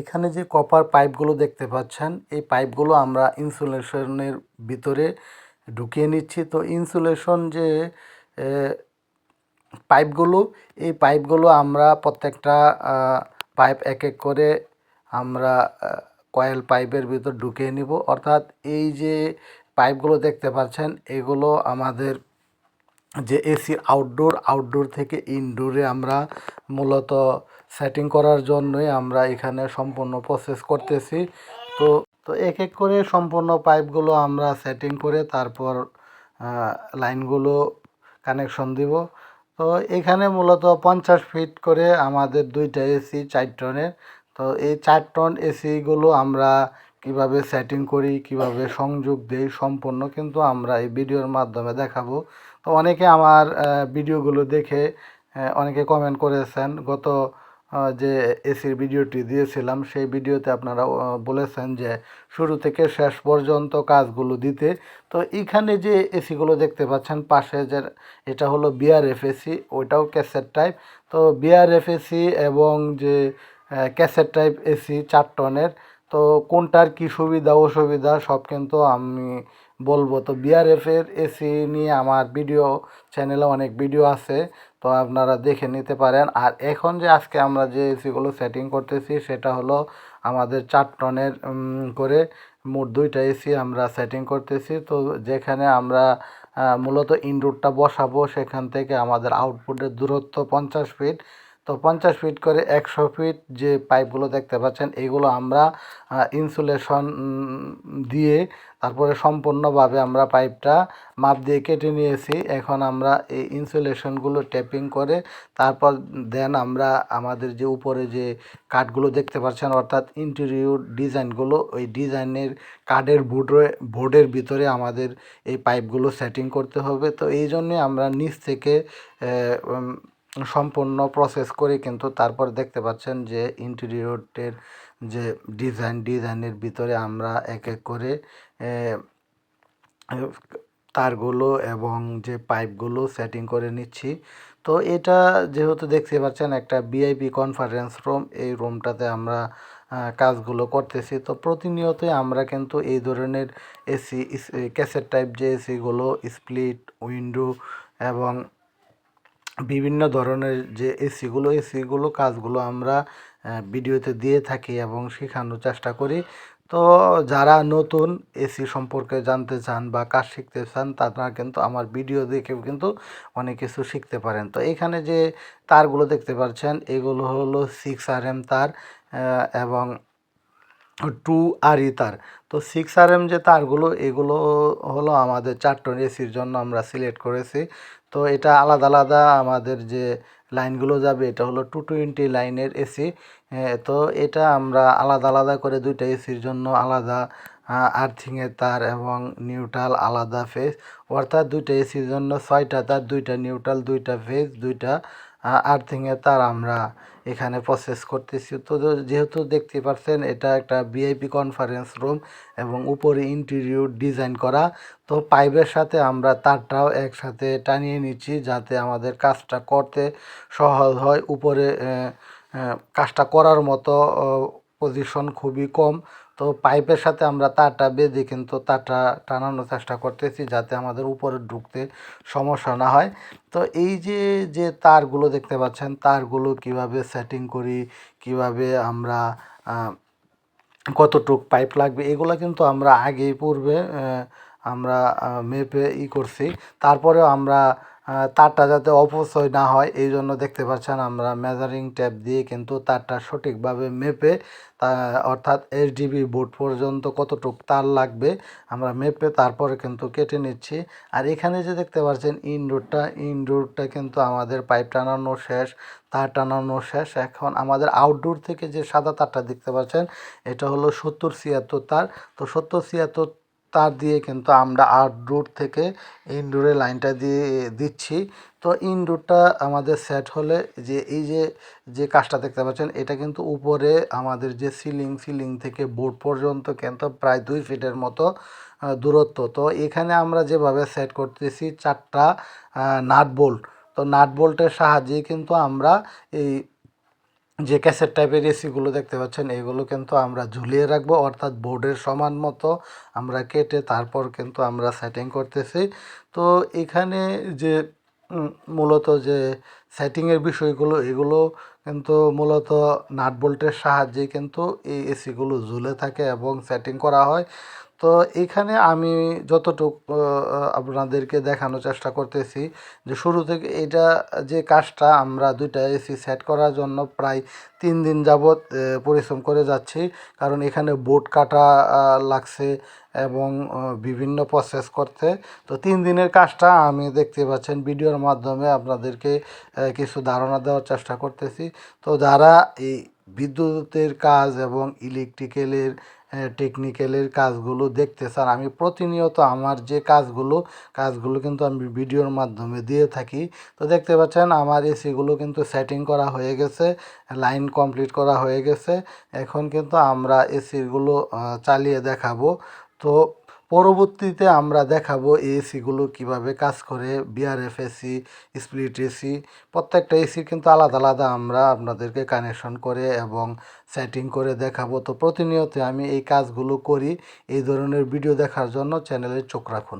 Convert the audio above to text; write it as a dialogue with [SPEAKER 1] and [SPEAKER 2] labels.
[SPEAKER 1] এখানে যে কপার পাইপগুলো দেখতে পাচ্ছেন, এই পাইপগুলো আমরা ইনসুলেশনের ভিতরে ঢুকিয়ে নিচ্ছি। তো ইনসুলেশন যে পাইপগুলো এই পাইপগুলো আমরা প্রত্যেকটা পাইপ এক এক করে আমরা কয়েল পাইপের ভিতর ঢুকিয়ে নিব। অর্থাৎ এই যে পাইপগুলো দেখতে পাচ্ছেন, এগুলো আমাদের যে এসি আউটডোর আউটডোর থেকে ইনডোরে আমরা মূলত সেটিং করার জন্যই আমরা এখানে সম্পূর্ণ প্রসেস করতেছি। তো তো এক এক করে সম্পূর্ণ পাইপগুলো আমরা সেটিং করে তারপর লাইনগুলো কানেকশন দিব। তো এখানে মূলত পঞ্চাশ ফিট করে আমাদের দুইটা এসি চার টনের। তো এই চার টন এসিগুলো আমরা কীভাবে সেটিং করি, কীভাবে সংযোগ দেই সম্পূর্ণ কিন্তু আমরা এই ভিডিওর মাধ্যমে দেখাবো। তো অনেকে আমার ভিডিওগুলো দেখে অনেকে কমেন্ট করেছেন। গত যে এসির ভিডিওটি দিয়েছিলাম, সেই ভিডিওতে আপনারা বলেছেন যে শুরু থেকে শেষ পর্যন্ত কাজগুলো দিতে। তো এখানে যে এসিগুলো দেখতে পাচ্ছেন, পাশে যে এটা হলো বিআরএফ এসি ওইটাও ক্যাসেট টাইপ তো বিআরএফ এসি এবং যে ক্যাসেট টাইপ এসি চার টনের। তো কোনটার কি সুবিধা, অসুবিধা, সব কিন্তু আমি বলব। তো বিআরএফের এসি নিয়ে আমার ভিডিও চ্যানেলে অনেক ভিডিও আছে, তো আপনারা দেখে নিতে পারেন। আর এখন যে আজকে আমরা যে এসিগুলো সেটিং করতেছি, সেটা হলো আমাদের চার টনের করে মোট দুইটা এসি আমরা সেটিং করতেছি। তো যেখানে আমরা মূলত ইনডোরটা বসাবো, সেখান থেকে আমাদের আউটপুটের দূরত্ব পঞ্চাশ ফিট তো পঞ্চাশ ফিট করে একশো ফিট যে পাইপগুলো দেখতে পাচ্ছেন, এগুলো আমরা ইনসুলেশন দিয়ে তারপরে সম্পূর্ণভাবে আমরা পাইপটা মাপ দিয়ে কেটে নিয়েছি। এখন আমরা এই ইনসুলেশনগুলো ট্যাপিং করে তারপর দেন আমরা আমাদের যে উপরে যে কাঠগুলো দেখতে পাচ্ছেন, অর্থাৎ ইন্টেরিয়র ডিজাইনগুলো ওই ডিজাইনের কাঠের বোর্ডে বোর্ডের ভিতরে আমাদের এই পাইপগুলো সেটিং করতে হবে। তো এই জন্যে আমরা নিচ থেকে সম্পূর্ণ প্রসেস করে কিন্তু তারপর দেখতে পাচ্ছেন যে ইন্টেরিয়রের যে ডিজাইন ডিজাইনের ভিতরে আমরা এক এক করে তারগুলো এবং যে পাইপগুলো সেটিং করে নিচ্ছি। তো এটা যেহেতু দেখতে পাচ্ছেন একটা বিআইপি কনফারেন্স রুম এই রুমটাতে আমরা কাজগুলো করতেছি। তো প্রতিনিয়তই আমরা কিন্তু এই ধরনের এসি ক্যাসেট টাইপ যে এসিগুলো স্প্লিট উইন্ডো এবং বিভিন্ন ধরনের যে এসিগুলো এসিগুলো কাজগুলো আমরা ভিডিওতে দিয়ে থাকি এবং শেখানোর চেষ্টা করি। তো যারা নতুন এসি সম্পর্কে জানতে চান বা কাজ শিখতে চান, তারা কিন্তু আমার ভিডিও দেখেও কিন্তু অনেক কিছু শিখতে পারেন। তো এখানে যে তারগুলো দেখতে পাচ্ছেন, এগুলো হলো সিক্স আর এম তার এবং টু আর ই তার। তো সিক্স আর এম যে তারগুলো, এগুলো হলো আমাদের চার টন এসির জন্য আমরা সিলেক্ট করেছি। তো এটা আলাদা আলাদা আমাদের যে লাইনগুলো যাবে, এটা হলো টু টোয়েন্টি লাইনের এসি তো এটা আমরা আলাদা আলাদা করে দুইটা এসির জন্য আলাদা আর্থিংয়ের তার এবং নিউট্রাল আলাদা ফেজ অর্থাৎ দুইটা এসির জন্য ছয়টা তার, দুইটা নিউট্রাল দুইটা ফেজ দুইটা আর্থিংয়ের তার আমরা এখানে প্রসেস করতেছি। তো যেহেতু দেখতে পাচ্ছেন এটা একটা ভিআইপি কনফারেন্স রুম এবং উপরে ইন্টেরিয়র ডিজাইন করা। তো পাইপের সাথে আমরা তারটাও একসাথে টানিয়ে নিচ্ছি যাতে আমাদের কাজটা করতে সহজ হয়। উপরে কাজটা করার মতো পজিশন খুবই কম। তো পাইপের সাথে আমরা তারটা বেঁধে কিন্তু তারটা টানানোর চেষ্টা করতেছি যাতে আমাদের উপরে ঢুকতে সমস্যা না হয়। তো এই যে যে তারগুলো দেখতে পাচ্ছেন, তারগুলো কীভাবে সেটিং করি, কীভাবে আমরা কতটুক পাইপ লাগবে, এগুলো কিন্তু আমরা আগেই পূর্বে আমরা মেপে ই করছি। তারপরেও আমরা তারটা যাতে অপচয় না হয়, এই জন্য দেখতে পাচ্ছেন আমরা মেজারিং ট্যাপ দিয়ে কিন্তু তারটা সঠিকভাবে মেপে, তা, অর্থাৎ এইচডিবি বোর্ড পর্যন্ত কতটুক তার লাগবে, আমরা মেপে তারপরে কিন্তু কেটে নিচ্ছি। আর এখানে যে দেখতে পাচ্ছেন ইনডোরটা ইনডোরটা কিন্তু আমাদের পাইপ টানানো শেষ, তার টানানো শেষ। এখন আমাদের আউটডোর থেকে যে সাদা তারটা দেখতে পাচ্ছেন, এটা হলো সত্তর ছিয়াত্তর তার। তো সত্তর ছিয়াত্তর তার দিয়ে কিন্তু আমরা আউটডোর থেকে ইনডোরে লাইনটা দিয়ে দিচ্ছি। তো ইনডোরটা আমাদের সেট হলে যে এই যে যে কাজটা দেখতে পাচ্ছেন, এটা কিন্তু উপরে আমাদের যে সিলিং সিলিং থেকে বোর্ড পর্যন্ত কিন্তু প্রায় দুই ফিটের মতো দূরত্ব। তো এখানে আমরা যেভাবে সেট করতেছি, চারটা নাট বোল্ট তো নাট বোল্টের সাহায্যে কিন্তু আমরা এই যে ক্যাসেট টাইপের এসিগুলো দেখতে পাচ্ছেন, এগুলো কিন্তু আমরা ঝুলিয়ে রাখব, অর্থাৎ বোর্ডের সমান মতো আমরা কেটে তারপর কিন্তু আমরা সেটিং করতেছি। তো এখানে যে মূলত যে সেটিংয়ের বিষয়গুলো, এগুলো কিন্তু মূলত নাট বোল্টের সাহায্যে কিন্তু এই এসিগুলো ঝুলে থাকে এবং সেটিং করা হয়। তো এখানে আমি যতটুকু আপনাদেরকে দেখানোর চেষ্টা করতেছি যে শুরু থেকে এটা যে কাজটা আমরা দুইটা এসি সেট করার জন্য প্রায় তিন দিন যাবৎ পরিশ্রম করে যাচ্ছি। কারণ এখানে বোট কাটা লাগছে এবং বিভিন্ন প্রসেস করতে। তো তিন দিনের কাজটা আমি দেখতে পাচ্ছেন ভিডিওর মাধ্যমে আপনাদেরকে কিছু ধারণা দেওয়ার চেষ্টা করতেছি। তো যারা এই বিদ্যুতের কাজ এবং ইলেকট্রিক্যালের টেকনিক্যালের কাজগুলো দেখতে চান আমি প্রতিনিয়ত আমার যে কাজগুলো কাজগুলো কিন্তু আমি ভিডিওর মাধ্যমে দিয়ে থাকি। তো দেখতে পাচ্ছেন, আমার এসিগুলো কিন্তু সেটিং করা হয়ে গেছে লাইন কমপ্লিট করা হয়ে গেছে। এখন কিন্তু আমরা এসিগুলো চালিয়ে দেখাবো। তো পরবর্তীতে আমরা দেখাবো এসিগুলো কীভাবে কাজ করে বিআরএফ এসি স্প্লিট এসি প্রত্যেকটা এসি কিন্তু আলাদা আলাদা আমরা আপনাদেরকে কানেকশন করে এবং সেটিং করে দেখাবো। তো প্রতিনিয়ত আমি এই কাজগুলো করি, এই ধরনের ভিডিও দেখার জন্য চ্যানেলে চোখ রাখুন।